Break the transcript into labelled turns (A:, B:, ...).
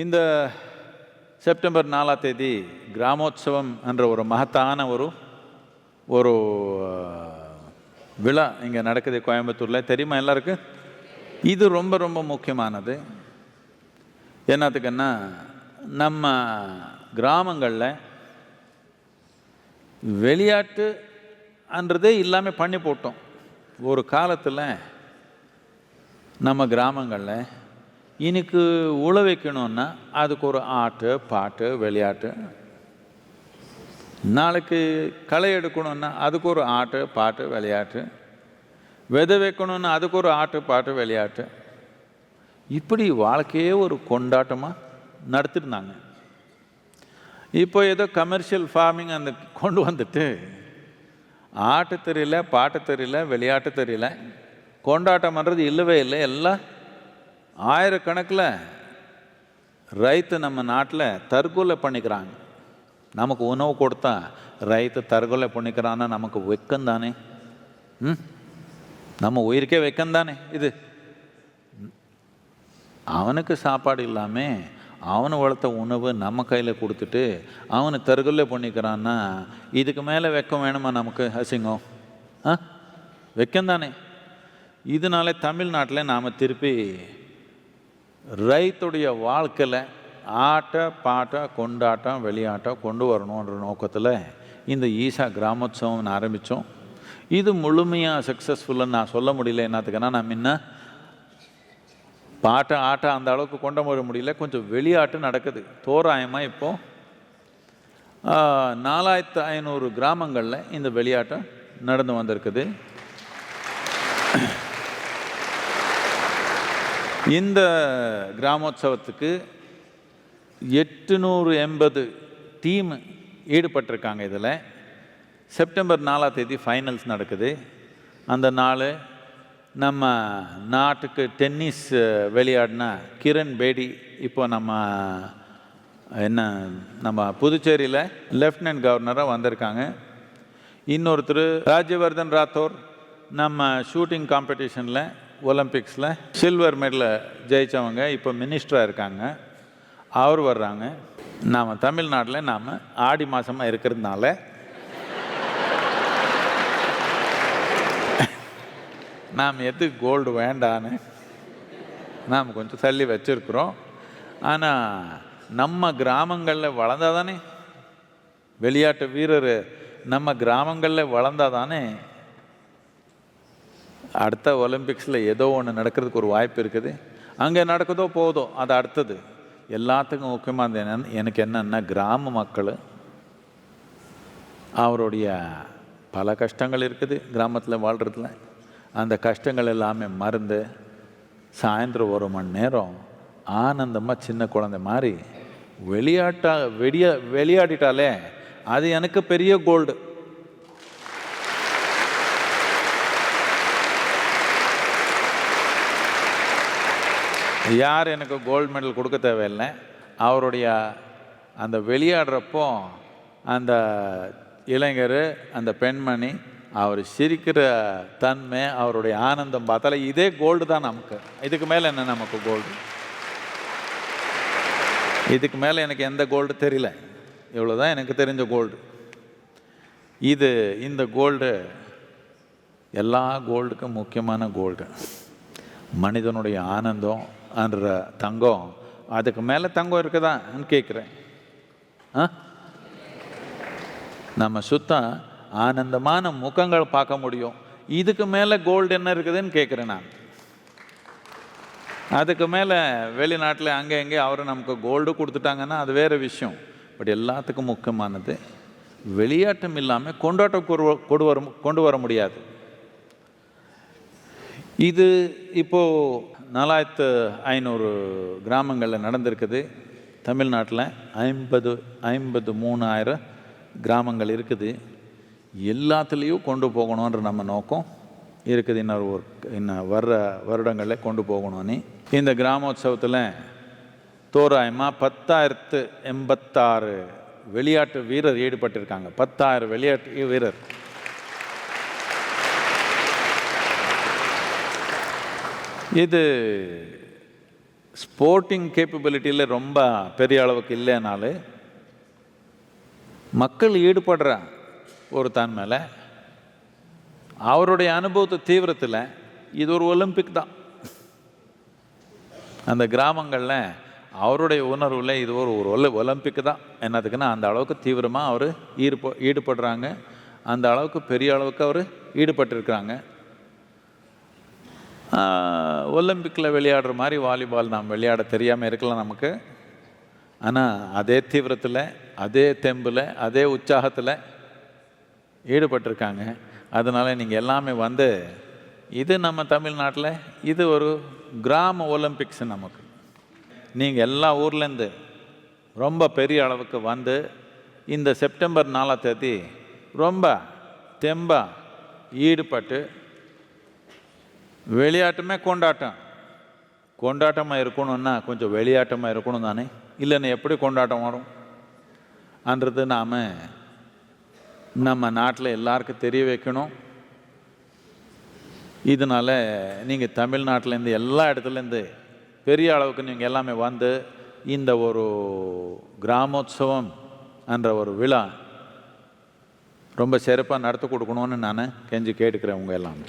A: இந்த செப்டம்பர் நாலாம் தேதி கிராமோத்சவம் என்ற ஒரு மகத்தான ஒரு ஒரு விழா இங்கே நடக்குது கோயம்புத்தூரில். தெரியுமா எல்லாருக்கும்? இது ரொம்ப ரொம்ப முக்கியமானது. என்னத்துக்குன்னா நம்ம கிராமங்களில் விளையாட்டு அன்றதே இல்லாமல் பண்ணி போட்டோம். ஒரு காலத்தில் நம்ம கிராமங்களில் இன்னைக்கு உழ வைக்கணும்னா அதுக்கு ஒரு ஆட்டு பாட்டு விளையாட்டு. நாளைக்கு களை எடுக்கணும்னா அதுக்கு ஒரு ஆட்டு பாட்டு விளையாட்டு. விதை வைக்கணும்னா அதுக்கு ஒரு ஆட்டு பாட்டு விளையாட்டு. இப்படி வாழ்க்கையே ஒரு கொண்டாட்டமாக நடத்திருந்தாங்க. இப்போ ஏதோ கமர்ஷியல் ஃபார்மிங் அந்த கொண்டு வந்துட்டு ஆட்டு தெரியல பாட்டு தெரியல விளையாட்டு தெரியல கொண்டாட்டம் பண்ணுறது இல்லவே இல்லை எல்லாம் ஆயிரக்கணக்கில் ரைத்து நம்ம நாட்டில் தற்கொலை பண்ணிக்கிறாங்க. நமக்கு உணவு கொடுத்தா ரைத்து தற்கொலை பண்ணிக்கிறான்னா நமக்கு வெக்கம் தானே? ம்? நம்ம உயிருக்கே வெக்கம் தானே இது? அவனுக்கு சாப்பாடு இல்லாமல் அவனை வளர்த்த உணவு நம்ம கையில் கொடுத்துட்டு அவனை தற்கொலை பண்ணிக்கிறான்னா இதுக்கு மேலே வெக்கம் வேணுமா நமக்கு அசிங்கம்? ஆ? வெக்கம் தானே. இதனால தமிழ்நாட்டில் நாம் திருப்பி ரைத்துடைய வாழ்க்கையில் ஆட்ட பாட்ட கொண்டாட்டம் வெளியாட்டம் கொண்டு வரணுன்ற நோக்கத்தில் இந்த ஈசா கிராமோத்சவம் ஆரம்பித்தோம் இது முழுமையாக சக்ஸஸ்ஃபுல்லுன்னு நான் சொல்ல முடியல. என்னத்துக்குன்னா நான் முன்ன பாட்டை ஆட்டம் அந்த அளவுக்கு கொண்டு வர முடியல. கொஞ்சம் வெளியாட்டு நடக்குது. தோராயமாக இப்போது நாலாயிரத்து ஐநூறு கிராமங்களில் இந்த வெளியாட்டம் நடந்து வந்திருக்குது. இந்த கிராமோத்சவத்துக்கு எட்டுநூறு எண்பது டீம் ஈடுபட்டிருக்காங்க இதில். செப்டம்பர் நாலாம் தேதி ஃபைனல்ஸ் நடக்குது. அந்த நாள் நம்ம நாட்டுக்கு டென்னிஸ் விளையாடின கிரண் பேடி இப்போ நம்ம என்ன நம்ம புதுச்சேரியில் லெஃப்டினன்ட் கவர்னராக வந்திருக்காங்க. இன்னொருத்தர் ராஜ்யவர்தன் ராத்தோர் நம்ம ஷூட்டிங் காம்படிஷனில் ஒலிம்பிக்ஸில் சில்வர் மெடலை ஜெயித்தவங்க இப்போ மினிஸ்டராக இருக்காங்க. அவர் வர்றாங்க. நாம் தமிழ்நாட்டில் நாம் ஆடி மாதமாக இருக்கிறதுனால. நாம் எது கோல்டு வேண்டான்னு? நாம் கொஞ்சம் தள்ளி வச்சுருக்குறோம். ஆனால் நம்ம கிராமங்களில் வளர்ந்தால் தானே விளையாட்டு வீரர் நம்ம கிராமங்களில் வளர்ந்தால் தானே அடுத்த ஒலிம்பிக்ஸில் ஏதோ ஒன்று நடக்கிறதுக்கு ஒரு வாய்ப்பு இருக்குது. அங்கே நடக்குதோ போதோ அது அடுத்தது. எல்லாத்துக்கும் முக்கியமானது அந்த எனக்கு என்னென்னா கிராம மக்கள் அவருடைய பல கஷ்டங்கள் இருக்குது கிராமத்தில் வாழ்கிறதுல அந்த கஷ்டங்கள் எல்லாமே மறந்து சாயந்தரம் ஒரு மணி நேரம் ஆனந்தமாக சின்ன குழந்தை மாதிரி விளையாட்டா வெளியே விளையாடிட்டாலே அது எனக்கு பெரிய கோல்டு யார் எனக்கு கோல்டு மெடல் கொடுக்க தேவையில்லை அவருடைய அந்த விளையாடுறப்போ அந்த இளைஞர் அந்த பெண்மணி அவர் சிரிக்கிற தன்மை அவருடைய ஆனந்தம் பார்த்தாலே இதே கோல்டு தான் நமக்கு. இதுக்கு மேலே என்ன நமக்கு கோல்டு இதுக்கு மேலே எனக்கு எந்த கோல்டு தெரியல. இவ்வளோ தான் எனக்கு தெரிஞ்ச கோல்டு இது இந்த கோல்டு எல்லா கோல்டுக்கும் முக்கியமான கோல்டு மனிதனுடைய ஆனந்தம் என்ற தங்கம். அதுக்கு மேலே தங்கம் இருக்குதான்னு கேட்குறேன் ஆ? நம்ம சுத்தம் ஆனந்தமான முகங்கள் பார்க்க முடியும். இதுக்கு மேலே கோல்டு என்ன இருக்குதுன்னு கேட்குறேன் நான். அதுக்கு மேலே வெளிநாட்டில் அங்கே எங்கே அவர் நமக்கு கோல்டு கொடுத்துட்டாங்கன்னா அது வேறு விஷயம். பட் எல்லாத்துக்கும் முக்கியமானது வெளியாட்டம் இல்லாமல் கொண்டாட்டம் கொண்டு கொண்டு வர கொண்டு வர முடியாது. இது இப்போது நாலாயிரத்து ஐநூறு கிராமங்களில் நடந்திருக்குது. தமிழ்நாட்டில் ஐம்பது ஐம்பது மூணாயிரம் கிராமங்கள் இருக்குது. எல்லாத்துலேயும் கொண்டு போகணுன்ற நம்ம நோக்கம் இருக்குது. இன்னொரு ஒரு இன்னும் வர்ற வருடங்களில் கொண்டு போகணும்னு இந்த கிராமோத்சவத்தில் தோராயமாக பத்தாயிரத்து எண்பத்தாறு விளையாட்டு வீரர் ஈடுபட்டிருக்காங்க. பத்தாயிரம் விளையாட்டு வீரர். இது ஸ்போர்ட்டிங் கேப்பபிலிட்டியில் ரொம்ப பெரிய அளவுக்கு இல்லைனாலே மக்கள் ஈடுபடுற ஒரு தான் மேலே அவருடைய அனுபவத்தை தீவிரத்தில் இது ஒரு ஒலிம்பிக் தான். அந்த கிராமங்களில் அவருடைய உணர்வில் இது ஒரு ஒரு ஒல ஒலிம்பிக் தான். என்னதுக்குன்னா அந்த அளவுக்கு தீவிரமாக அவர் ஈடுப ஈடுபடுறாங்க. அந்த அளவுக்கு பெரிய அளவுக்கு அவர் ஈடுபட்டிருக்கிறாங்க. ஒலிம்பிக்கில் விளையாடுற மாதிரி வாலிபால் நாம் விளையாட தெரியாமல் இருக்கலாம் நமக்கு. ஆனால் அதே தீவிரத்தில் அதே தெம்பில் அதே உற்சாகத்தில் ஈடுபட்டிருக்காங்க. அதனால் நீங்கள் எல்லாமே வந்து இது நம்ம தமிழ்நாட்டில் இது ஒரு கிராம ஒலிம்பிக்ஸ் நமக்கு. நீங்கள் எல்லா ஊர்லேருந்து ரொம்ப பெரிய அளவுக்கு வந்து இந்த செப்டம்பர் நாலாம் தேதி ரொம்ப தெம்பாக ஈடுபட்டு விளையாட்டுமே கொண்டாட்டம். கொண்டாட்டமாக இருக்கணும்னா கொஞ்சம் விளையாட்டமாக இருக்கணும் தானே? இல்லைன்னா எப்படி கொண்டாட்டம் வரும்? அன்றது நாம் நம்ம நாட்டில் எல்லாருக்கும் தெரிய வைக்கணும். இதனால் நீங்கள் தமிழ்நாட்டிலேருந்து எல்லா இடத்துலேருந்து பெரிய அளவுக்கு நீங்கள் எல்லாமே வந்து இந்த ஒரு கிராமோத்சவம் என்ற ஒரு விழா ரொம்ப சிறப்பாக நடத்தி கொடுக்கணும்னு நான் கெஞ்சி கேட்டுக்கிறேன் உங்கள் எல்லாமே.